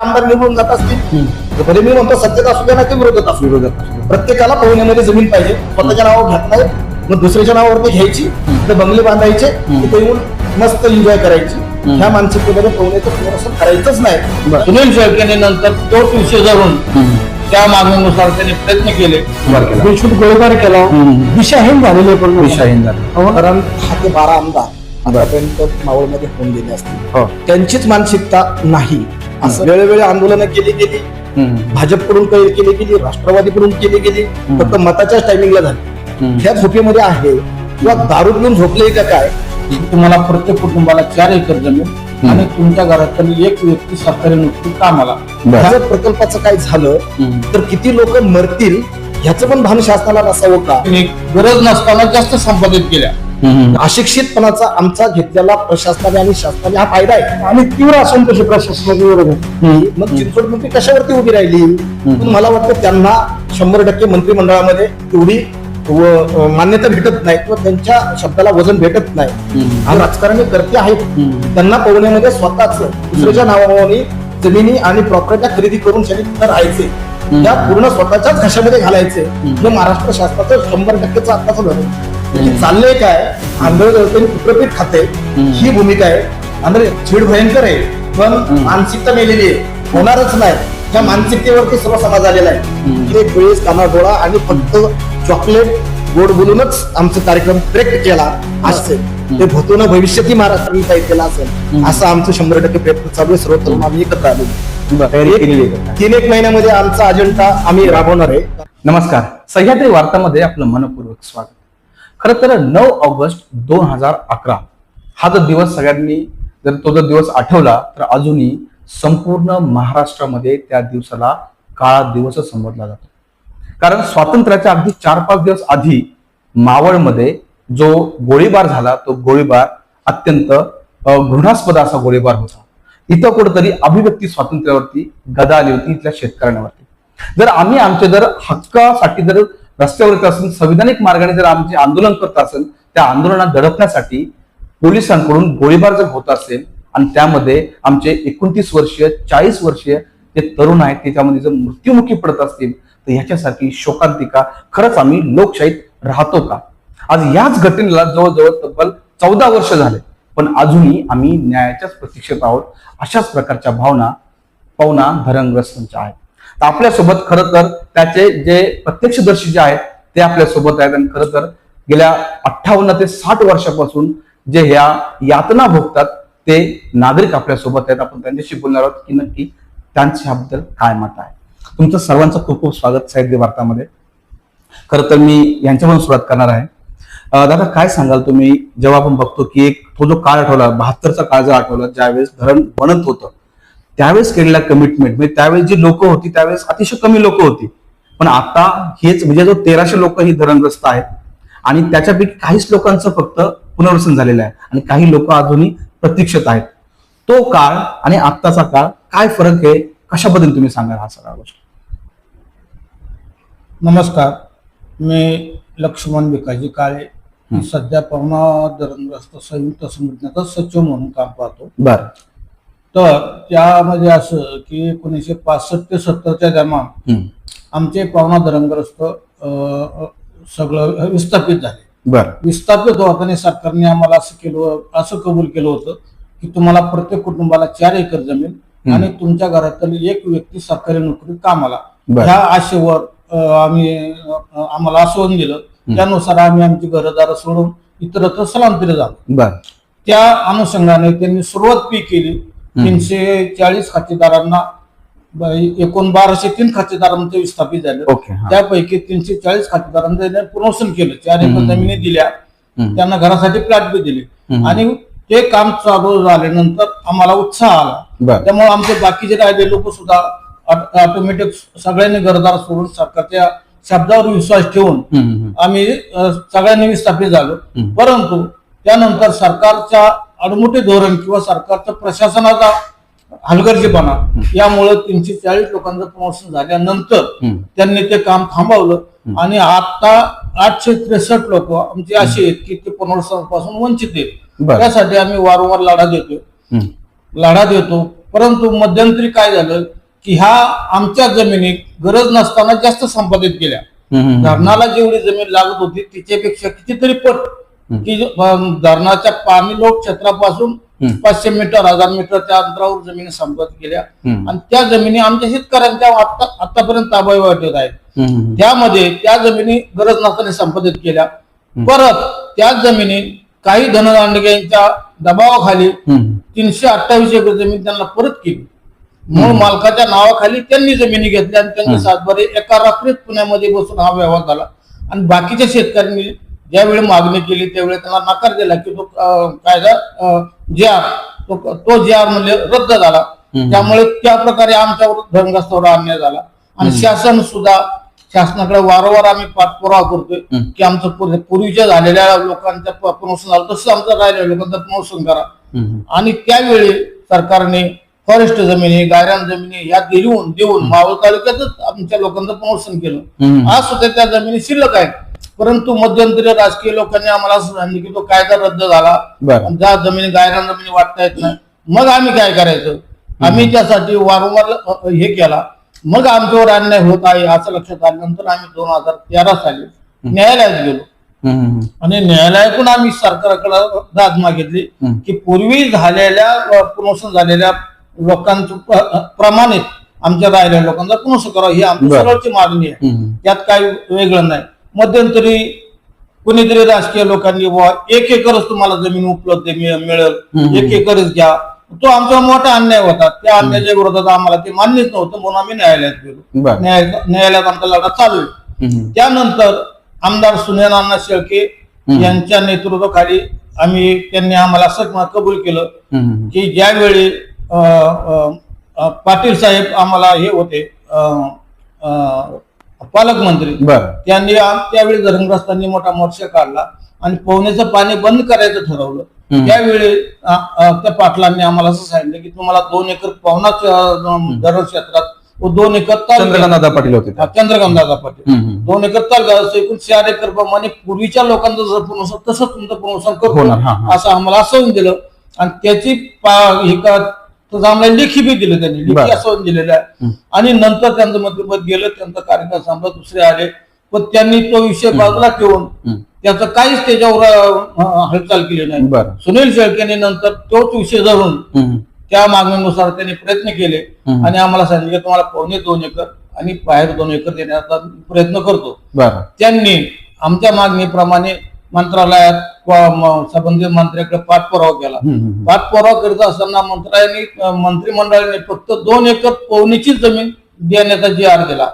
आमदार निवडून जात असतील तर भले मी म्हणतो सत्तेत असू द्या ना ते विरोधात असू विरोधात प्रत्येकाला पाहुण्यामध्ये जमीन पाहिजे. स्वतःच्या नावावर घेत नाही मग दुसऱ्याच्या नावावरती घ्यायची तर बंगले बांधायचे तिथे येऊन मस्त एन्जॉय करायची. ह्या मानसिकतेमध्ये पाहुण्याचं पुनर्वसन करायचंच नाही. सुनील शेळकेने नंतर तोच विषय धरून त्या मागणीनुसार त्यांनी प्रयत्न केले. बेछूट गोळीबार केला. दिशाहीन झालेले पण दिशाहीन झालं. कारण दहा ते बारा आमदार आतापर्यंत मावळमध्ये होऊन गेले असतील. हो. त्यांचीच मानसिकता नाही. असं वेळोवेळी आंदोलनं केली गेली. भाजपकडून केली गेली राष्ट्रवादीकडून केली गेली. फक्त मताच्याच टायमिंगला झाली. ह्या झोपेमध्ये आहे किंवा दारू घेऊन झोपले का काय? तुम्हाला प्रत्येक कुटुंबाला चार एकर जमीन आणि तुमच्या घरातील एक व्यक्ती सरकारी नोकरी कामाला. जर प्रकल्पाचं काय झालं. तर किती लोक मरतील? ह्याचं पण भान शासनाला नसावं का? गरज नसताना जास्त संपादित केल्या. अशिक्षितपणाचा आमचा घेतलेला प्रशासनाने आणि शासनाने हा फायदा आहे. आणि तीव्र असंतोष प्रशासनाच्या विरोधात. मग चिंचवड मंत्री कशावरती उभी राहिली? पण मला वाटतं त्यांना शंभर टक्के मंत्रिमंडळामध्ये तेवढी व- मान्यता भेटत नाही किंवा त्यांच्या शब्दाला वजन भेटत नाही. हा राजकारणी करते आहेत. त्यांना पवण्यामध्ये स्वतःच दुसऱ्याच्या नावाने जमिनी आणि प्रॉपर्ट्या खरेदी करून त्यांनी तिथं राहायचे. त्या पूर्ण स्वतःच्याच घशामध्ये घालायचे. हे महाराष्ट्र शासनाचं शंभर टक्केचं आत्ताच धोरण चाललंय काय? आंधळ कुत्रपीठ खाते ही भूमिका आहे. आंधळ छीड भयंकर आहे. पण मानसिकता मेलेली आहे. होणारच नाही. त्या मानसिकतेवरती सर्व समाज आलेला आहे. एक वेळेस कानाडोळा आणि फक्त चॉकलेट गोड बोलूनच आमचा कार्यक्रम करेक्ट केला असते ते भूतून भविष्यातही महाराष्ट्राने काही केला असेल. असं आमचं शंभर टक्के प्रयत्न चालू आहे. सर्व तरुण आम्ही एकत्र आलो? तीन एक महिन्यामध्ये आमचा अजेंडा आम्ही राबवणार आहे. नमस्कार. सह्याद्री वार्तामध्ये आपलं मनपूर्वक स्वागत. खरं तर नऊ ऑगस्ट दोन हजार अकरा. हा जर दिवस सगळ्यांनी जर तो जर दिवस आठवला तर अजूनही संपूर्ण महाराष्ट्रामध्ये त्या दिवसाला काळा दिवसच संबोधला जातो. कारण स्वातंत्र्याच्या अगदी चार पाच दिवस आधी मावळमध्ये जो गोळीबार झाला तो गोळीबार अत्यंत घृणास्पद असा गोळीबार होता. इथं कुठंतरी अभिव्यक्ती स्वातंत्र्यावरती गदा आली होती इथल्या शेतकऱ्यांवरती. जर आम्ही आमच्या जर हक्कासाठी जर रस्त्यावरती असून संविधानिक मार्गाने जर आमचे आंदोलन करत असेल त्या आंदोलनात दडपण्यासाठी पोलिसांकडून गोळीबार जर होत असेल आणि त्यामध्ये आमचे एकोणतीस वर्षीय चाळीस वर्षीय जे तरुण आहेत त्याच्यामध्ये जर मृत्युमुखी पडत असतील तर ह्याच्यासाठी शोकांतिका खरंच आम्ही लोकशाहीत राहतो का? आज याच घटनेला जवळजवळ तब्बल चौदा वर्ष झाले पण अजूनही आम्ही न्यायाच्याच प्रतीक्षेत आहोत अशाच प्रकारच्या भावना पवना धरणग्रस्तांच्या आहेत. तर आपल्यासोबत खरं तर त्याचे जे प्रत्यक्षदर्शी जे आहेत ते आपल्यासोबत आहेत. आणि खरं तर गेल्या अठ्ठावन्न ते साठ वर्षापासून जे ह्या यातना भोगतात ते नागरिक आपल्यासोबत आहेत. आपण त्यांच्याशी बोलणार आहोत की नक्की त्यांच्याबद्दल काय मत आहे. तुमचं सर्वांचं खूप खूप स्वागत साहित्य वार्तामध्ये. खरं तर मी यांच्यापासून सुरुवात करणार आहे. दादा काय सांगाल तुम्ही? जेव्हा आपण बघतो की एक तो जो काळ आठवला बहात्तरचा काळ जर आठवला ज्यावेळेस धरण बनत होतं त्यावेळेस केलेला कमिटमेंट म्हणजे त्यावेळेस जी लोक होती त्यावेळेस अतिशय कमी लोक होती. पण आता हेच म्हणजे जो तेराशे लोक ही धरणग्रस्त आहेत आणि त्याच्यापैकी काहीच लोकांचं फक्त पुनर्वसन झालेलं आहे आणि काही लोक अजूनही प्रतीक्षेत आहेत. तो काळ आणि आत्ताचा काळ काय फरक आहे कशाबद्दल तुम्ही सांगाल हा सगळा गोष्ट? नमस्कार मी लक्ष्मण भिकाजी काळे सध्या पवना धरणग्रस्त संयुक्त संघटनेचा सचिव म्हणून काम पाहतो. बर. तर त्यामध्ये असं की एकोणीसशे पासष्ट ते सत्तरच्या दरम्यान आमचे पवना धरणग्रस्त सगळं विस्थापित झाले. बर. विस्थापित होताना सरकारने आम्हाला असं केलं असं कबूल केलं होतं की तुम्हाला प्रत्येक कुटुंबाला चार एकर जमीन आणि तुमच्या घरातील एक व्यक्ती सरकारी नोकरी कामाला. ह्या आशेवर आम्ही आम्हाला आश्वासन दिलं. त्यानुसार आम्ही आमची घरदार सोडून इतरत्र स्थलांतरित झालो. बर. त्या अनुषंगाने त्यांनी सुरुवात पी केली. तीनशे चाळीस खातेदारांना एकूण बाराशे तीन खातेदारांचे विस्थापित झाले. ओके हा. त्यापैकी तीनशे चाळीस खातेदारांचं त्यांनी पुनर्वसन केलं. चार एकर जमिनी दिल्या. त्यांना घरासाठी प्लॅट बी दिले. आणि ते काम चालू झाल्यानंतर आम्हाला उत्साह आला. बर. त्यामुळे आमचे बाकीचे राहिले लोक सुद्धा ऑटोमॅटिक सगळ्यांनी घरदार सोडून सरकारच्या शब्दावर विश्वास ठेवून हम्म, हम्म, आम्ही अ, सगळ्यांनी विस्थापित झालो. हम्म. परंतु त्यानंतर सरकारच्या अडमुटे धोरण किंवा सरकारच्या प्रशासनाचा हलगर्जीपणा यामुळे तीनशे चाळीस लोकांचं प्रमोशन झाल्यानंतर. त्यांनी ते काम थांबवलं आणि आता आठशे त्रेसष्ट लोक आमचे असे आहेत की ते पुनर्वसनापासून वंचित आहेत. त्यासाठी आम्ही वारंवार लढा देतो. लढा देतो परंतु मध्यंतरी काय झालं की ह्या आमच्या जमिनी गरज नसताना जास्त संपादित केल्या. धरणाला जेवढी जमीन लागत होती तिच्यापेक्षा कितीतरी पट. की धरणाच्या पाणी लोक क्षेत्रापासून. पाचशे मीटर हजार मीटरच्या अंतरावर जमिनी संपादित केल्या. आणि त्या जमिनी आमच्या शेतकऱ्यांच्या आता आतापर्यंत ताब्यात आहेत. हम्म, हम्म. त्यामध्ये त्या जमिनी गरज नसताना संपादित केल्या. परत त्या जमिनी काही धनदांडग्यांच्या दबावाखाली. तीनशे अठ्ठावीस एकर जमीन त्यांना परत केली. मूळ मालकाच्या नावाखाली त्यांनी जमिनी घेतल्या आणि त्यांनी सातबारे एका रात्रीत पुण्यामध्ये बसून हा व्यवहार झाला. आणि बाकीच्या शेतकऱ्यांनी ज्यावेळी मागणी केली त्यावेळी त्यांना नकार दिला की तो कायदा अं, जे आर तो तो जे आर म्हणजे रद्द झाला. त्यामुळे त्या प्रकारे आमच्यावर धनग्रस्तावर अन्याय झाला. आणि शासन सुद्धा शासनाकडे वारंवार आम्ही पाठपुरावा करतोय की आमचं पूर्वी- पूर्वीच्या झालेल्या लोकांच्या प्रमोशन झालं तसं आमचं राहिलेल्या लोकांचं प्रमोशन करा. आणि त्यावेळी सरकारने फॉरेस्ट जमिनी गायरान जमिनी ह्या देऊन देऊन मावळ तालुक्यातच आमच्या लोकांचं प्रमोशन केलं. आज सुद्धा त्या जमिनी शिल्लक आहेत. परंतु मध्यंतरी राजकीय लोकांनी आम्हाला असं सांगितलं की तो कायदा रद्द झाला बरं. आणि ज्या जमिनी गायरान जमिनी वाटता येत नाही मग आम्ही काय करायचं आम्ही त्यासाठी वारंवार अ, अ, हे केला मग आमच्यावर अन्याय होत आहे असं लक्षात आल्यानंतर आम्ही दोन हजार तेरा साली न्यायालयात गेलो हम्म, हम्म. आणि न्यायालयातून आम्ही सरकारकडे दाद मागितली हम्म. की पूर्वी झालेल्या प्रमोशन झालेल्या लोकांचं प्र- प्रमाणित आमच्या राहिलेल्या लोकांचा पुनर्स करावं ही आमची बरं. सरळची मागणी आहे हम्म. त्यात काही वेगळं नाही मध्यंतरी कुणीतरी राजकीय लोकांनी बुवा एक एकरच तुम्हाला जमीन उपलब्ध मिळ- मिळेल. एक एकरच घ्या तो आमचा मोठा अन्याय होता त्या अन्यायाच्या विरोधात आम्हाला ते मान्यच नव्हतं म्हणून आम्ही न्यायालयात गेलो न्यायालयात आमचा लढा चालू आहे. त्यानंतर आमदार अण्णा शेळके. यांच्या नेतृत्वाखाली आम्ही त्यांनी आम्हाला असं कबूल केलं. की ज्यावेळी पाटील साहेब आम्हाला हे होते पालकमंत्री. बरं. त्यांनी आम- त्यावेळी धरणग्रस्तांनी मोठा मोर्चा काढला आणि पोहण्याचं पाणी बंद करायचं ठरवलं. हम्म. त्यावेळी अ, अ, त्या पाटलांनी आम्हाला असं सांगितलं की तुम्हाला दोन एकर पावनाच धरण क्षेत्रात व दोन एकर तालुक्यात- चंद्रकांत पाटील होते हा, दादा पाटील. हम्म, हम्म. दोन एकर तालुका असं एकूण चार एकर प्रमाणे पूर्वीच्या लोकांचं जर प्रमोशन तसं तुमचं करतो होणार, हा, हा. असं आम्हाला आश्वासन दिलं. आणि त्याची पा- हे का तसं आम्हाला लेखी बी दिलं त्यांनी लेखी बरं. आश्वासन दिलेलं आहे. आणि नंतर त्यांचं मंत्रिपद गेलं त्यांचा कार्यकाळ संपला दुसरे आले. पण त्यांनी तो विषय बाजूला ठेवून हम्म. त्याचं काहीच त्याच्यावर अं, हालचाल केली नाही. बरं. सुनील शेळकेने नंतर तोच विषय धरून हम्म. त्या मागणीनुसार त्यांनी प्रयत्न केले. हम्म. आणि आम्हाला सांगितलं की तुम्हाला पावणे दोन एकर आणि बाहेर दोन एकर देण्याचा प्रयत्न करतो. बरं. त्यांनी आमच्या मागणीप्रमाणे मंत्रालयात संबंधित मंत्र्याकडे पाठपुरावा केला. पाठपुरावा करत असताना मंत्र्यांनी मंत्रिमंडळाने फक्त दोन एकर पवनीचीच जमीन देण्याचा जी आर दिला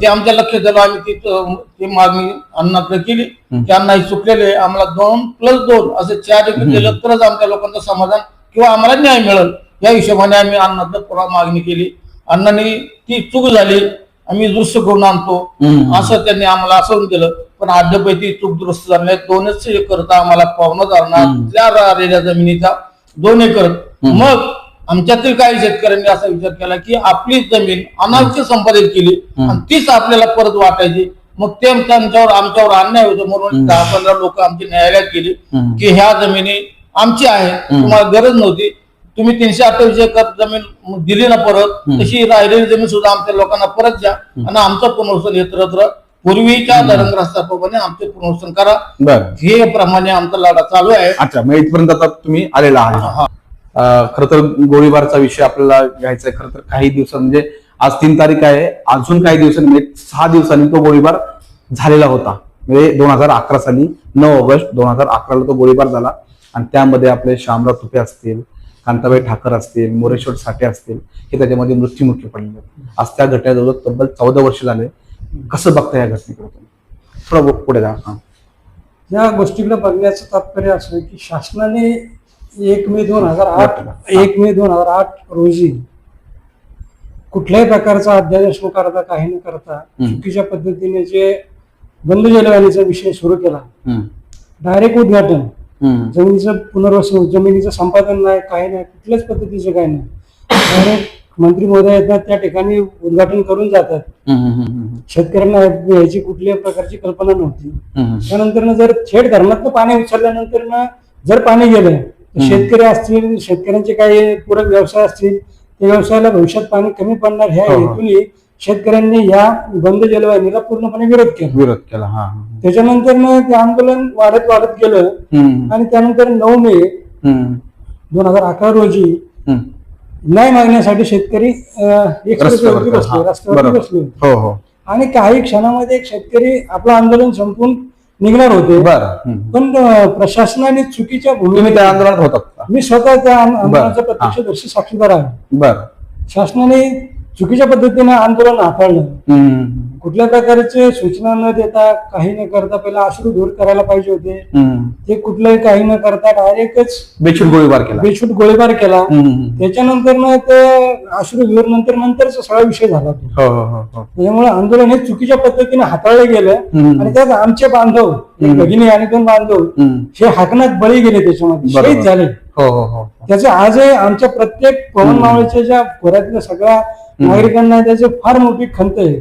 ते आमच्या लक्षात आलं आम्ही ती ती मागणी अण्णाकडे केली. त्यांनाही चुकलेले आम्हाला दोन प्लस दोन असं चार एकर दिलं तरच आमच्या लोकांचं समाधान किंवा आम्हाला न्याय मिळेल. या हिशोबाने आम्ही अण्णाकडे पुन्हा मागणी केली. अण्णांनी ती चूक झाली. आम्ही दुरुस्त करून आणतो. असं त्यांनी आम्हाला आश्वासन दिलं. पण अद्याप ती चूक दुरुस्त झाली नाही. दोनच एकरता आम्हाला त्या राहिलेल्या जमिनीचा दोन एकर. मग आमच्यातील काही शेतकऱ्यांनी असा विचार केला की आपली जमीन अनावश्यक संपादित केली आणि तीच आपल्याला परत वाटायची. मग ते त्यांच्यावर आमच्यावर अन्याय होतो म्हणून दहा पंधरा लोक आमची न्यायालयात गेली. की ह्या जमिनी आमची आहे. तुम्हाला गरज नव्हती. तुम्ही तीनशे अठ्ठावीस एकर जमीन दिली ना परत तशी राहिलेली जमीन सुद्धा आमच्या लोकांना परत द्या आणि आमचं पुनर्वसन इतरत्र पूर्वीच्या धरणग्रस्ताप्रमाणे आमचे पुनर्वसन करा. बरं. हे प्रमाणे आमचा लढा चालू आहे. अच्छा मग इथपर्यंत आता तुम्ही आलेला आहात हा. खर तर गोळीबारचा विषय आपल्याला घ्यायचा आहे. खरं तर काही दिवसां म्हणजे आज तीन तारीख आहे. अजून काही दिवसांनी म्हणजे सहा दिवसांनी तो गोळीबार झालेला होता. म्हणजे दोन हजार अकरा साली नऊ ऑगस्ट दोन हजार अकराला तो गोळीबार झाला. आणि त्यामध्ये आपले शामराव तुपे असतील कांताबाई ठाकर असतील मोरेश्वर साठे असतील हे त्याच्यामध्ये मृत्युमुखी आहेत. आज त्या घटनेजवळ तब्बल चौदा वर्ष झाले. कसं बघता या घटनेकडे थोडं पुढे जा हा या गोष्टीकडे बघण्याचं तात्पर्य असं की शासनाने एक मे दोन हजार आठ एक मे दोन हजार आठ रोजी कुठल्याही प्रकारचा अध्यादेश न करता काही न करता. चुकीच्या पद्धतीने जे बंद जलवाणीचा विषय सुरू केला. डायरेक्ट उद्घाटन. जमिनीचं पुनर्वसन जमिनीचं संपादन नाही काही नाही कुठल्याच पद्धतीचं काही नाही डायरेक्ट मंत्री महोदय येतात त्या ठिकाणी उद्घाटन करून जातात. शेतकऱ्यांना याची कुठल्याही प्रकारची कल्पना नव्हती. त्यानंतर जर थेट धरणातलं पाणी उचलल्यानंतर जर पाणी गेलं तर शेतकरी असतील शेतकऱ्यांचे काही पूरक व्यवसाय असतील त्या व्यवसायाला भविष्यात पाणी कमी पडणार ह्या हो, हो. हेतूने शेतकऱ्यांनी या बंद जलवाहिनीला पूर्णपणे विरोध केला विरोध केला. त्याच्यानंतर ते आंदोलन वाढत वाढत गेलं आणि त्यानंतर नऊ मे दोन हजार अकरा रोजी न्याय मागण्यासाठी शेतकरी बसले हा, रस्त्यावरती बरोबर. बसले होते. हो हो आणि काही क्षणामध्ये एक शेतकरी आपलं आंदोलन संपून निघणार होते बर. पण अं, प्रशासनाने चुकीच्या तुम्ही त्या भूमिका आंदोलनात होतात का मी स्वतः त्या आं- आंदोलनाचा बरं. प्रत्यक्षदर्शी साक्षीदार आहे बर शासनाने चुकीच्या पद्धतीने आंदोलन हाताळलं कुठल्या प्रकारचे सूचना न देता काही न करता पहिला अश्रू दूर करायला पाहिजे होते. ते कुठलंही काही न करता डायरेक्टच बेछूट गोळीबार केला बेछूट गोळीबार केला. त्याच्यानंतर मग ते अश्रू दूर नंतर नंतरचा सगळा विषय झाला तो हो हो हो त्याच्यामुळे आंदोलन हे चुकीच्या पद्धतीने हाताळलं गेलं. आणि त्यात आमचे बांधव. भगिनी आणि दोन बांधव. हे हाकनात बळी गेले त्याच्यामध्ये. शहीद झाले हो हो हो. त्याचे आजही आमच्या प्रत्येक पवन मावळच्या ज्या खोऱ्यातल्या सगळ्या नागरिकांना त्याची फार मोठी खंत आहे.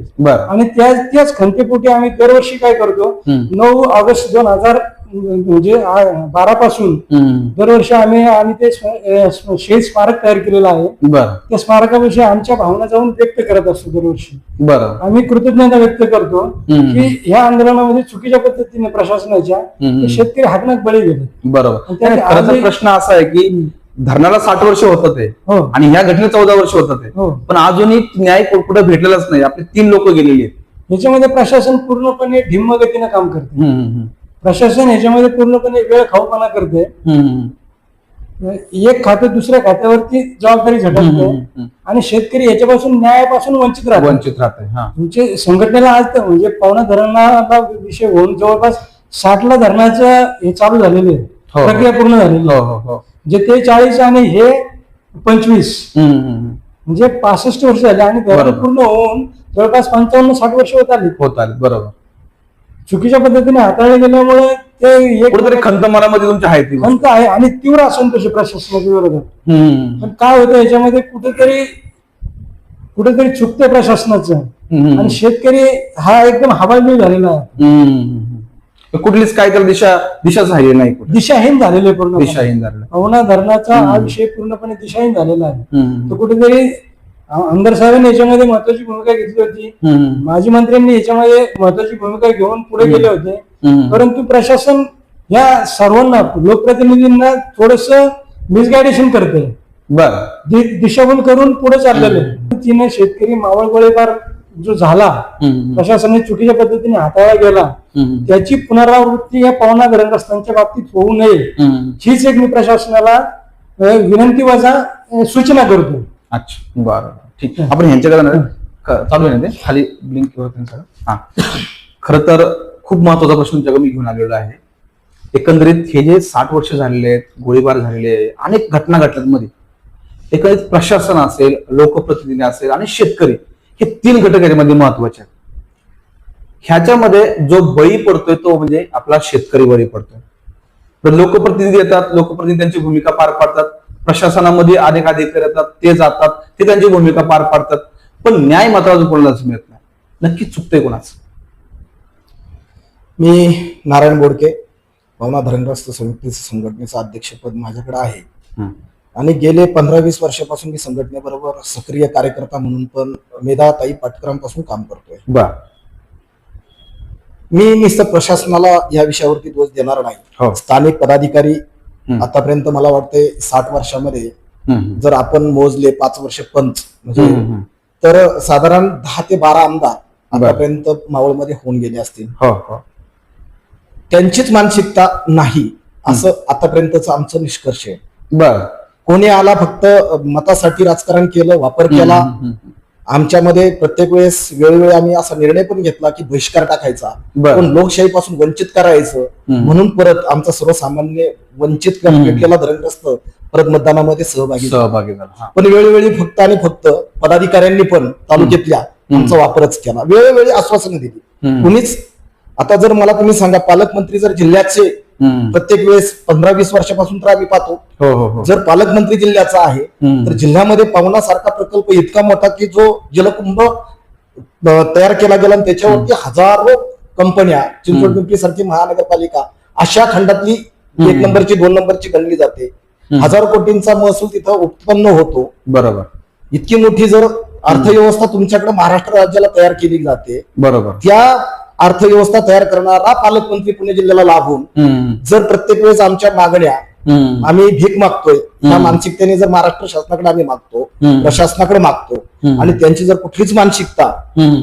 आणि त्या त्याच खंतेपोटी आम्ही दरवर्षी काय करतो. नऊ ऑगस्ट दोन हजार म्हणजे बारा पासून. दरवर्षी आम्ही आम्ही ते शहीद स्मारक तयार केलेलं आहे. त्या स्मारकाविषयी आमच्या भावना जाऊन व्यक्त करत असतो दरवर्षी. बर. आम्ही कृतज्ञता व्यक्त करतो. की ह्या आंदोलनामध्ये चुकीच्या पद्धतीने प्रशासनाच्या शेतकरी हाकनात बळी गेले. बरोबर. आणि प्रश्न असा आहे की धरणाला साठ वर्ष होतं ते हो. आणि ह्या घटनेला चौदा वर्ष होतं ते. हो. पण अजूनही न्याय कुठं भेटलेलाच नाही. आपले तीन लोक गेलेली आहेत. याच्यामध्ये प्रशासन पूर्णपणे ढिम्म गतीने काम करते. प्रशासन याच्यामध्ये पूर्णपणे वेळ खाऊपणा करते एक खातं दुसऱ्या खात्यावरती जबाबदारी झटकते. आणि शेतकरी याच्यापासून न्यायापासून वंचित राहतो वंचित राहते हा तुमचे संघटनेला आज तर म्हणजे पावना धरणाला विषय होऊन जवळपास साठला धरणाचं हे चालू झालेले आहे. हो. प्रक्रिया पूर्ण झालेली आहे. हो हो हो जे ते चाळीस आणि हे पंचवीस. म्हणजे पासष्ट वर्ष झाले आणि धरण. पूर्ण होऊन जवळपास पंचावन्न साठ वर्ष होत आली होत आले बरोबर चुकीच्या पद्धतीने हाताळले गेल्यामुळे ते एक कुठेतरी खंत मनामध्ये तुमच्या आहे ती खंत आहे आणि तीव्र असंतोष आहे प्रशासनाच्या विरोधात. हम्म, पण काय होतं याच्यामध्ये कुठेतरी कुठेतरी चुकते प्रशासनाचं. हम्म. आणि शेतकरी हा एकदम हवालदिल झालेला आहे. हम्म. कुठलीच काय त्याला दिशा दिशाच राहिली नाही कुठे. दिशाहीन झालेले पूर्ण दिशाहीन झालेलं. पवना धरणाचा हा विषय पूर्णपणे दिशाहीन झालेला आहे. हम्म, तो कुठेतरी आमदार साहेबांनी याच्यामध्ये महत्वाची भूमिका घेतली होती. माजी मंत्र्यांनी याच्यामध्ये महत्वाची भूमिका घेऊन पुढे गेले होते. परंतु प्रशासन या सर्वांना लोकप्रतिनिधींना थोडस मिसगायडेशन करते दिशाभूल करून पुढे चाललेले. तिने शेतकरी मावळ गोळीबार जो झाला प्रशासनाने चुकीच्या पद्धतीने हाताळला गेला त्याची पुनरावृत्ती या पवना धरणग्रस्तांच्या बाबतीत होऊ नये. हीच एक मी प्रशासनाला विनंती वजा सूचना करतो. अच्छा. बरं ठीक आपण ह्यांच्याकडे चालू आहे ना ते? खाली ब्लिंक हा. खर तर खूप महत्त्वाचा प्रश्न तुमच्याकडे मी घेऊन आलेलो आहे. एकंदरीत हे जे साठ वर्ष झालेले आहेत गोळीबार झालेले आहे अनेक घटना घडल्यात मध्ये. एकंदरीत प्रशासन असेल लोकप्रतिनिधी असेल आणि शेतकरी हे तीन घटक याच्यामध्ये महत्त्वाचे आहेत. ह्याच्यामध्ये जो बळी पडतोय तो म्हणजे आपला शेतकरी बळी पडतोय. तर लोकप्रतिनिधी येतात लोकप्रतिनिधी त्यांची भूमिका पार पाडतात. प्रशासनामध्ये अनेक अधिकारी येतात ते जातात ते त्यांची भूमिका पार पाडतात. पण न्याय मात्र अजून कोणालाच मिळत नाही. नक्की चुकतंय कोणाचं? मी नारायण बोडके भावना धरणग्रस्त समितीचं संघटनेचं अध्यक्षपद माझ्याकडे आहे. आणि गेले पंधरा वीस वर्षापासून मी संघटनेबरोबर सक्रिय कार्यकर्ता म्हणून पण मेधाताई पाटकरांपासून काम करतोय. मी नुसतं प्रशासनाला या विषयावरती दोष देणार हो. नाही स्थानिक पदाधिकारी. आतापर्यंत मला वाटते साठ वर्षामध्ये. जर आपण मोजले पाच वर्ष पंच म्हणजे. तर साधारण दहा ते बारा आमदार आतापर्यंत मावळमध्ये होऊन गेले असतील. हो हो. त्यांचीच मानसिकता नाही असं आतापर्यंतच आमचं निष्कर्ष आहे. बर. कोणी आला फक्त मतासाठी राजकारण केलं वापर केला. आमच्यामध्ये प्रत्येक वेळेस वेळोवेळी आम्ही असा निर्णय पण घेतला की बहिष्कार टाकायचा पण लोकशाहीपासून वंचित करायचं. म्हणून परत आमचा सर्वसामान्य वंचित. भेटलेला धरणग्रस्त परत मतदानामध्ये सहभागी. सहभागी झाला. पण वेळोवेळी फक्त आणि फक्त पदाधिकाऱ्यांनी पण तालुक्यातल्या आमचा वापरच केला वेळोवेळी आश्वासनं दिली. कुणीच आता जर मला तुम्ही सांगा पालकमंत्री जर जिल्ह्याचे. प्रत्येक वेळेस पंधरा वीस वर्षापासून तर आम्ही पाहतो. हो हो हो. जर पालकमंत्री जिल्ह्याचा आहे. तर जिल्ह्यामध्ये पावनासारखा प्रकल्प इतका मोठा की जो जलकुंभ तयार केला गेला आणि त्याच्यावरती हजारो कंपन्या चिंचवड पिंपरी सारखी महानगरपालिका अशा खंडातली एक नंबरची दोन नंबरची गणली जाते. हजारो कोटींचा महसूल तिथं उत्पन्न होतो. बरोबर. इतकी मोठी जर अर्थव्यवस्था तुमच्याकडे महाराष्ट्र राज्याला तयार केली जाते बरोबर. त्या अर्थव्यवस्था तयार करणारा पालकमंत्री पुणे जिल्ह्याला लाभून जर प्रत्येक वेळेस आमच्या मागण्या आम्ही भीक मागतोय त्या. मानसिकतेने जर महाराष्ट्र शासनाकडे आम्ही मागतो. प्रशासनाकडे मागतो. आणि त्यांची जर कुठलीच मानसिकता.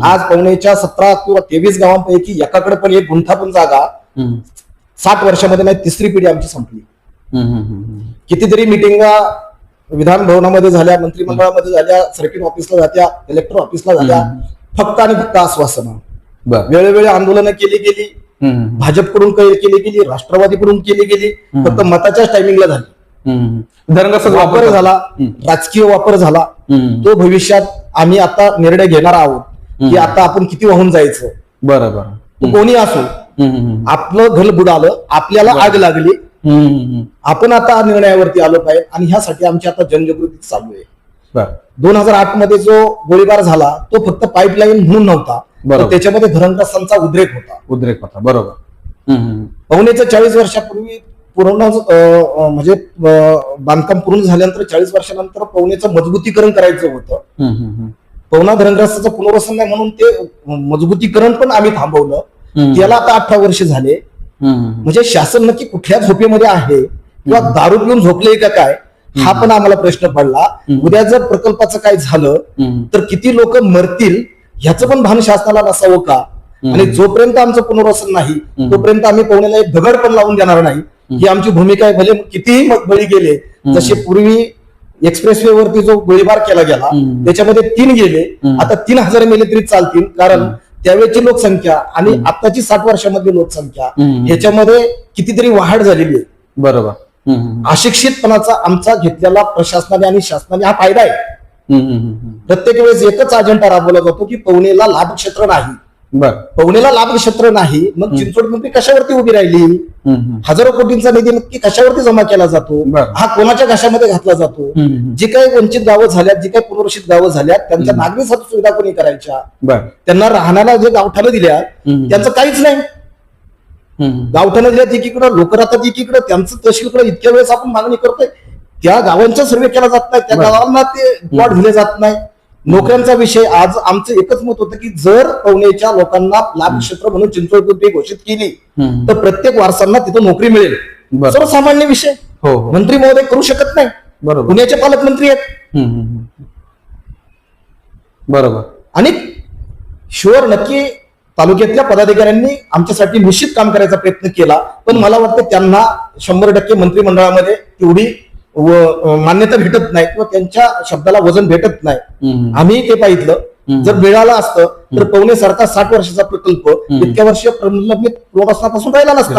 आज पवनेच्या सतरा किंवा तेवीस गावांपैकी एकाकडे पण एक गुंठा पण जागा साठ वर्षामध्ये नाही तिसरी पिढी आमची संपली. कितीतरी मिटिंगा विधान भवनामध्ये झाल्या मंत्रिमंडळामध्ये झाल्या सर्किट ऑफिसला जात्या कलेक्टर ऑफिसला झाल्या फक्त आणि फक्त आश्वासनं बर. वेळोवेळी आंदोलनं केली गेली. भाजपकडून केली गेली राष्ट्रवादीकडून केली गेली. फक्त मताच्याच टायमिंगला झाली. धनगरचाच वापर झाला. राजकीय वापर झाला. तो भविष्यात आम्ही आता निर्णय घेणार आहोत की. आता आपण किती वाहून जायचं. बरं बरं तो कोणी असो आपलं घर बुडालं आपल्याला आग लागली. आपण आता निर्णयावरती आलो पाहिजे आणि ह्यासाठी आमची आता जनजागृती चालू आहे. बरं. दोन हजार आठमध्ये जो गोळीबार झाला तो फक्त पाईपलाईन म्हणून नव्हता. बरोबर. तर त्याच्यामध्ये धरणग्रस्तांचा उद्रेक होता उद्रेक होता बरोबर. पवनेचं चाळीस वर्षापूर्वी पूर्ण म्हणजे बांधकाम पूर्ण झाल्यानंतर चाळीस वर्षानंतर पवनेचं मजबूतीकरण करायचं होतं. पवना धरणग्रस्ताचं पुनर्वसन नाही म्हणून ते मजबूतीकरण पण आम्ही थांबवलं. त्याला आता अठरा वर्ष झाले. म्हणजे शासन नक्की कुठल्या झोपेमध्ये आहे किंवा दारू पिऊन झोपले का काय हा पण आम्हाला प्रश्न पडला. उद्या जर प्रकल्पाचं काय झालं. तर किती लोक मरतील ह्याचं पण भान शासनाला नसावं का आणि जोपर्यंत आमचं पुनर्वसन नाही तोपर्यंत आम्ही पवण्याला एक दगड पण लावून देणार नाही ही आमची भूमिका आहे भले कितीही बळी गेले जसे पूर्वी एक्सप्रेसवे वरती जो गोळीबार केला गेला. त्याच्यामध्ये तीन गेले. आता तीन हजार मेले तरी चालतील कारण त्यावेळेची लोकसंख्या आणि आताची साठ वर्षामधली लोकसंख्या हम्म. ह्याच्यामध्ये कितीतरी वाढ झालेली आहे बरोबर. अशिक्षितपणाचा आमचा घेतलेला प्रशासनाने आणि शासनाने हा फायदा आहे. प्रत्येक वेळेस एकच अजेंडा राबवला जातो की पवनेला लाभ क्षेत्र नाही. बरं. पवनेला लाभ क्षेत्र नाही मग चिंचवड मंत्री कशावरती उभी राहिली. हजारो कोटींचा निधी नक्की कशावरती जमा केला जातो. हा कोणाच्या घशामध्ये घातला जातो. जी काही वंचित गावं झाल्यात जी काही पुनर्वसित गावं झाल्यात त्यांच्या नागरिक सुविधा कोणी करायच्या? त्यांना राहण्याला जे गावठाणं दिल्या. त्यांचं काहीच नाही. हम्म. गावठाणं दिल्यात एकीकडं लोक राहतात एकीकडं त्यांचं तहसीलकडे इतक्या वेळेस आपण मागणी करतोय. त्या गावांचा सर्वे केला जात नाही त्या. गावांना ते प्लॉट दिले जात नाही. नोकऱ्यांचा विषय आज आमचं एकच मत होतं की जर पवनेच्या लोकांना लाभ क्षेत्र म्हणून चिंचवड पिंपरी घोषित केली. तर प्रत्येक वारसांना तिथं नोकरी मिळेल. सर्वसामान्य विषय. हो हो. मंत्री महोदय करू शकत नाही. बरोबर. पुण्याचे पालकमंत्री आहेत. बरोबर. आणि शुअर नक्की तालुक्यातल्या पदाधिकाऱ्यांनी आमच्यासाठी निश्चित काम करायचा प्रयत्न केला पण मला वाटतं त्यांना शंभर टक्के मंत्रिमंडळामध्ये तेवढी व- मान्यता भेटत नाही किंवा त्यांच्या शब्दाला वजन भेटत नाही. आम्ही ते पाहिलं. जर मिळालं असतं तर पवने सारखा साठ वर्षाचा प्रकल्प इतक्या वर्ष प्रलंबित राहिला नसता.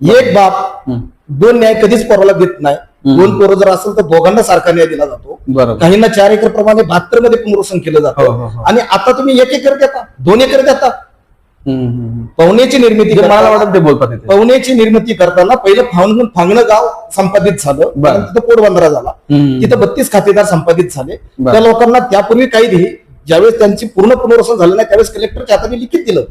एक बाप. दोन न्याय कधीच पोराला देत नाही. दोन पोरं जर असेल तर दोघांना सारखा न्याय दिला जातो काहींना चार एकर प्रमाणे बहात्तरमध्ये पुनर्वसन केलं हो, हो, जातं हो. आणि आता तुम्ही एक एकर देता दोन एकर देता. पवनेची निर्मिती मला वाटत ते बोलतात पवनेची निर्मिती करताना पहिलं फांगण फांगणं गाव संपादित झालं. तिथं पोटबंधारा झाला. तिथं बत्तीस खातेदार संपादित झाले. त्या लोकांना त्यापूर्वी काही दिली ज्यावेळेस त्यांची पूर्ण पुनर्वसन झालं नाही त्यावेळेस कलेक्टरच्या हाताने लिखित दिलं.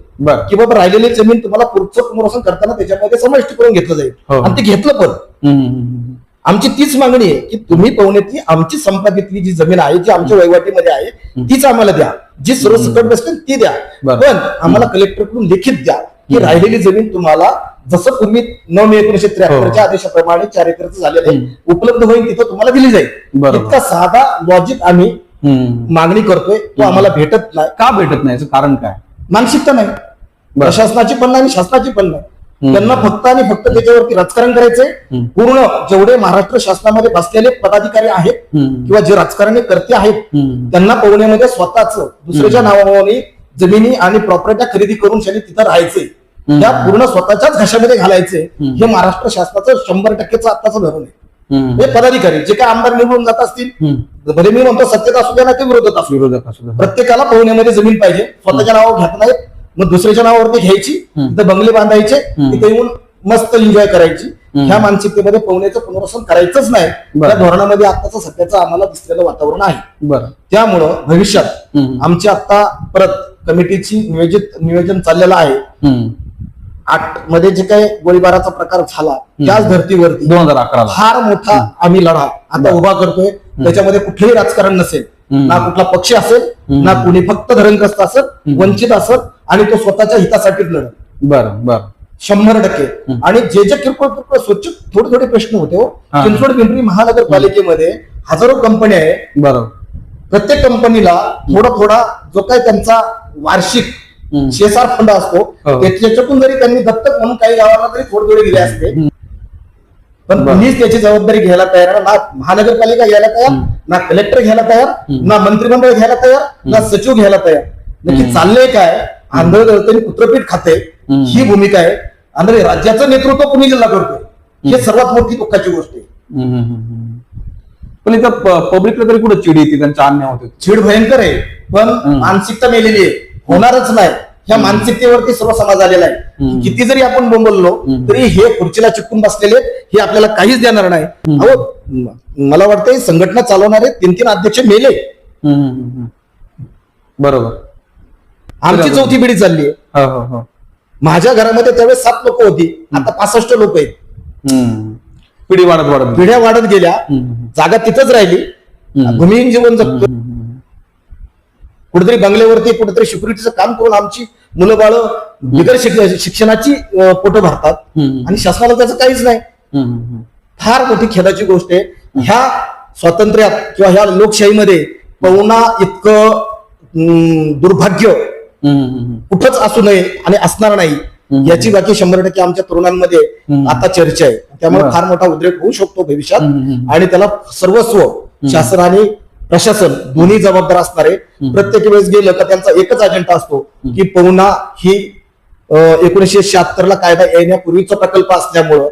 की बाबा राहिलेली जमीन तुम्हाला पुढचं पुनर्वसन करताना त्याच्यामध्ये समाविष्ट करून घेतलं जाईल. हो. आणि ते घेतलं पण. आमची तीच मागणी आहे की तुम्ही पवनेतली आमची संपादितली जी जमीन आहे जी आमच्या वहिवाटीमध्ये आहे तीच आम्हाला द्या. जी सर्वसकट बसते ती द्या. पण आम्हाला कलेक्टरकडून लिखित द्या की राहिलेली जमीन तुम्हाला जसं पूर्वी नऊ मे एकोणीशे त्र्याहत्तरच्या आदेशाप्रमाणे चार एकरचं झालेलं आहे उपलब्ध होईल तिथं तुम्हाला दिली जाईल. इतका साधा लॉजिक आम्ही. मागणी करतोय. तो आम्हाला भेटत नाही. का भेटत नाही? कारण काय? मानसिकता नाही. प्रशासनाची पण नाही आणि शासनाची पण नाही. त्यांना फक्त आणि फक्त त्याच्यावरती राजकारण करायचंय. पूर्ण जेवढे महाराष्ट्र शासनामध्ये बसलेले पदाधिकारी आहेत. किंवा जे राजकारणी करते आहेत. त्यांना पवण्यामध्ये स्वतःच दुसऱ्याच्या नावाने जमिनी आणि प्रॉपर्ट्या खरेदी करून त्यांनी तिथं राहायचे त्या पूर्ण स्वतःच्याच घशामध्ये घालायचे हे महाराष्ट्र शासनाचं शंभर टक्केचं आत्ताचं धोरण आहे. हे पदाधिकारी जे काही आमदार निवडून जात असतील. भले मी म्हणतो सत्तेत असू द्या ना ते विरोधात असू द्या. विरोधक असू. प्रत्येकाला पवण्यामध्ये जमीन पाहिजे स्वतःच्या नावावर घेत नाहीत मग दुसऱ्याच्या नावावरती घ्यायची. तिथं बंगले बांधायचे. तिथे येऊन मस्त एन्जॉय करायची. ह्या मानसिकतेमध्ये पवण्याचं पुनर्वसन करायचंच नाही. त्या धोरणामध्ये आताचं सध्याचं आम्हाला दिसलेलं वातावरण आहे त्यामुळं भविष्यात. आमची आता परत कमिटीची नियोजित नियोजन चाललेलं आहे. आठमध्ये जे काही गोळीबाराचा प्रकार झाला त्याच धर्तीवरती दोन हजार अकराला फार मोठा आम्ही लढा आता उभा करतोय त्याच्यामध्ये कुठलंही राजकारण नसेल. ना कुठला पक्ष असेल. ना कुणी फक्त धरणग्रस्त असेल हम्म. वंचित असेल आणि तो स्वतःच्या हितासाठीच लढत बरं बरं शंभर टक्के. आणि जे जे किरकोळ किरकोळ स्वच्छ थोडे थोडे प्रश्न होते हो. चिंचवड पिंपरी महानगरपालिकेमध्ये हजारो कंपन्या आहे बरोबर प्रत्येक कंपनीला थोडा थोडा जो काही त्यांचा वार्षिक. शेसार फंड असतो हो. त्याच्यातून जरी त्यांनी दत्तक म्हणून काही गावाला तरी थोडे थोडे दिले असते पण. कुणीच त्याची जबाबदारी घ्यायला तयार. ना महानगरपालिका घ्यायला तयार. ना कलेक्टर घ्यायला तयार. ना मंत्रिमंडळ घ्यायला तयार ना सचिव घ्यायला तयार नक्की. चाललंय काय आंधळ दळतरी पुत्रपीठ खाते. ही भूमिका आहे आणि राज्याचं नेतृत्व कुणी जिल्हा करतोय हे सर्वात मोठी दुःखाची गोष्ट आहे. पण इथं पब्लिकला तरी कुठं चिड येते त्यांचा अन्याय होते चीड भयंकर आहे पण. मानसिकता मेलेली आहे होणारच नाही ह्या मानसिकतेवरती सर्व समाज आलेला आहे. किती जरी आपण बोंबललो. तरी हे खुर्चीला चिटकून बसलेले हे आपल्याला काहीच देणार नाही. अहो मला वाटतंय संघटना चालवणारे तीन तीन अध्यक्ष मेले. बरोबर आमची. चौथी पिढी चालली आहे माझ्या घरामध्ये त्यावेळेस सात लोक होती आता पासष्ट लोक आहेत. पिढी वाढत वाढत. पिढ्या वाढत गेल्या. जागा तिथंच राहिली. भूमिहीन जीवन जगतो. कुठेतरी बंगल्यावरती कुठेतरी सिक्युरिटीचं काम करून आमची मुलं बाळ बिगर शिक- शिक्षणाची पोटं भरतात. आणि शासनाला त्याचं काहीच नाही. फार मोठी खेदाची गोष्ट आहे ह्या स्वातंत्र्यात किंवा ह्या लोकशाहीमध्ये पवना इतकं दुर्भाग्य. कुठंच असू नये आणि असणार नाही. याची बाकी शंभर टक्के आमच्या तरुणांमध्ये. आता चर्चा आहे त्यामुळे. फार मोठा उद्रेक होऊ शकतो भविष्यात. आणि त्याला सर्वस्व शासन आणि प्रशासन दोन्ही जबाबदार असणारे प्रत्येक वेळेस गेलं का त्यांचा एकच अजेंडा असतो की पवना ही एकोणीशे शहात्तर ला कायदा येण्यापूर्वीचा प्रकल्प असल्यामुळं.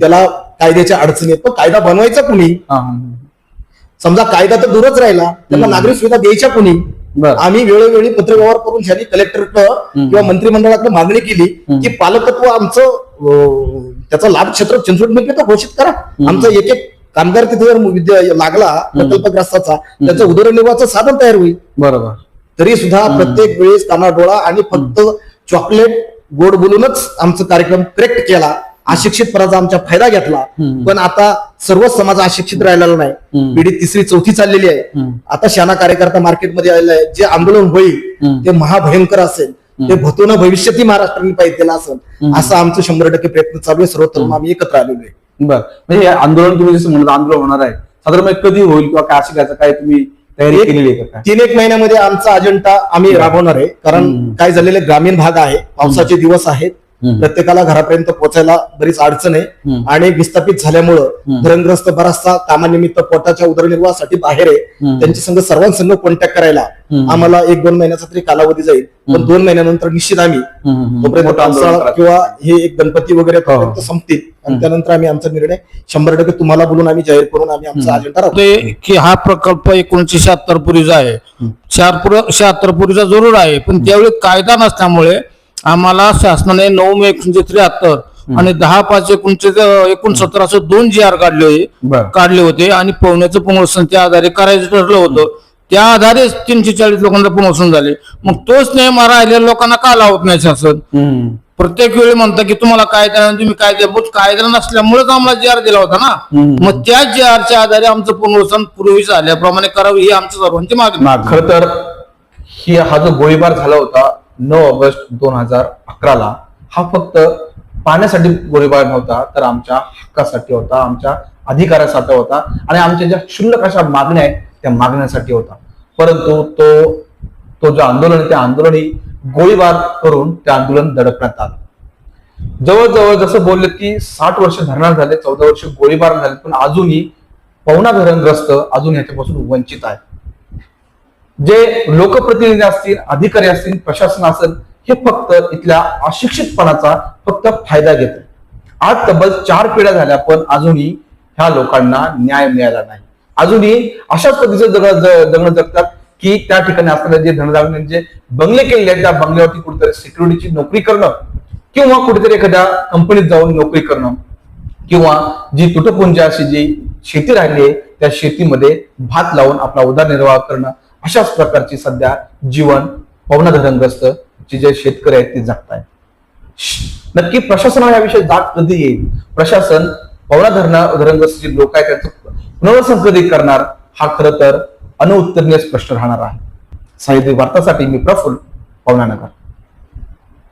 त्याला कायद्याच्या अडचणी पण कायदा बनवायचा कुणी. समजा कायदा तर दूरच राहिला त्यांना नागरिक सुविधा द्यायच्या कुणी. आम्ही वेळोवेळी पत्रव्यवहार करून त्यांनी कलेक्टरकडं किंवा मंत्रिमंडळाकडे मागणी केली की पालकत्व आमचं त्याचा लाभ क्षेत्र चिंचवड तर घोषित करा. आमचा एक एक कामगार तिथे जर विद्या लागला प्रकल्पग्रस्ताचा त्याचं उदरनिर्वाहाचं साधन तयार होईल. बरोबर. तरी सुद्धा प्रत्येक वेळेस कानाडोळा आणि फक्त चॉकलेट गोड बोलूनच आमचा कार्यक्रम करेक्ट केला. अशिक्षितपणाचा आमचा फायदा घेतला. पण आता सर्वच समाज अशिक्षित राहिलेला नाही. पिढी तिसरी चौथी चाललेली आहे. आता शाना कार्यकर्ता मार्केटमध्ये आलेला आहे. जे आंदोलन होईल. ते महाभयंकर असेल. ते भतोनं भविष्यातही महाराष्ट्राने पाहिजे असेल. असं आमचं शंभर टक्के प्रयत्न चालू आहे. सर्व तरुण आम्ही एकत्र आलेलो आहे. बर. म्हणजे हे आंदोलन तुम्ही जसं म्हणलं आंदोलन होणार आहे. साधारण कधी होईल किंवा काय असं काय काय तुम्ही तयारी केलेली आहे तीन एक महिन्यामध्ये आमचा अजेंडा आम्ही राबवणार आहे. कारण. काय झालेले ग्रामीण भाग आहे. पावसाचे दिवस आहेत. प्रत्येकाला घरापर्यंत पोहोचायला बरीच अडचण आहे. आणि विस्थापित झाल्यामुळं. धरणग्रस्त बराचसा कामानिमित्त पोटाच्या उदरनिर्वाहासाठी बाहेर आहे. त्यांच्या संघ सर्वांसंग कॉन्टॅक्ट करायला. आम्हाला एक दोन महिन्याचा तरी कालावधी जाईल. पण दोन महिन्यानंतर निश्चित आम्ही. तोपर्यंत पावसाळा. किंवा हे एक गणपती वगैरे हो. संपतील. आणि त्यानंतर आम्ही आमचा निर्णय शंभर टक्के तुम्हाला बोलून आम्ही जाहीर करून आम्ही आमचा अजेंडा राबवू. ते की हा प्रकल्प एकोणीसशे शहात्तर पूर्वीचा आहे. शहात्तर पूर्वीचा जरूर आहे. पण त्यावेळी कायदा नसल्यामुळे आम्हाला शासनाने नऊ मे एकोणीशे त्र्याहत्तर आणि दहा पाच एकोणीशे एकोणसत्तर असं दोन जी आर काढले होते. काढले होते आणि पवण्याचं पुनर्वसन त्या आधारे करायचं ठरलं होतं. त्या आधारे तीनशे चाळीस लोकांना पुनर्वसन झाले. मग तोच नियम राहिलेल्या लोकांना का लावत नाही शासन. प्रत्येक वेळी म्हणता की तुम्हाला कायदा तुम्ही कायदा कायदा नसल्यामुळेच आम्हाला जी आर दिला होता ना. मग त्या जी आरच्या आधारे आमचं पुनर्वसन पूर्वी झाल्याप्रमाणे करावं ही आमच्या सर्वांची मागणी. माग खर तर ही हा जो गोळीबार झाला होता नऊ ऑगस्ट दोन हजार अकराला. हा फक्त पाण्यासाठी गोळीबार नव्हता तर आमच्या हक्कासाठी होता आमच्या अधिकारासाठी होता आणि आमच्या ज्या क्षुल्लक अशा मागण्या आहेत त्या मागण्यासाठी होता. परंतु तो तो जो आंदोलन आहे, त्या आंदोलन ही गोळीबार करून ते आंदोलन दडपण्यात आलं. जवळजवळ जसं बोललं की साठ वर्ष धरणार झाले चौदा वर्ष गोळीबार झाले पण अजूनही पवना धरणग्रस्त अजून ह्याच्यापासून वंचित आहे जे लोकप्रतिनिधी असतील अधिकारी असतील प्रशासन असेल हे फक्त इथल्या अशिक्षितपणाचा फक्त फायदा घेत. आज तब्बल चार पिढ्या झाल्या पण अजूनही ह्या लोकांना न्याय मिळाला नाही. अजूनही अशाच पद्धतीचं दगड दगड जगतात की त्या ठिकाणी असलेले जे धनदारांनी बंगले केलेले आहेत त्या बंगल्यावरती कुठेतरी सिक्युरिटीची नोकरी करणं किंवा कुठेतरी एखाद्या कंपनीत जाऊन नोकरी करणं किंवा जी तुटपुंज अशी जी शेती राहिली आहे त्या शेतीमध्ये भात लावून आपला उदरनिर्वाह करणं अशाच प्रकारची सध्या जीवन पवना धरणग्रस्त जे जे शेतकरी आहेत ते जगतायत. नक्की प्रशासनाला याविषयी जाग कधी येईल? प्रशासन पवना धरणा धरणग्रस्त जे लोक आहेत त्यांचं पुनर्वसन कधी करणार हा खरं तर अनुत्तरणीय स्पष्ट राहणार आहे. साहित्य वार्तासाठी मी प्रफुल्ल पवनानगर.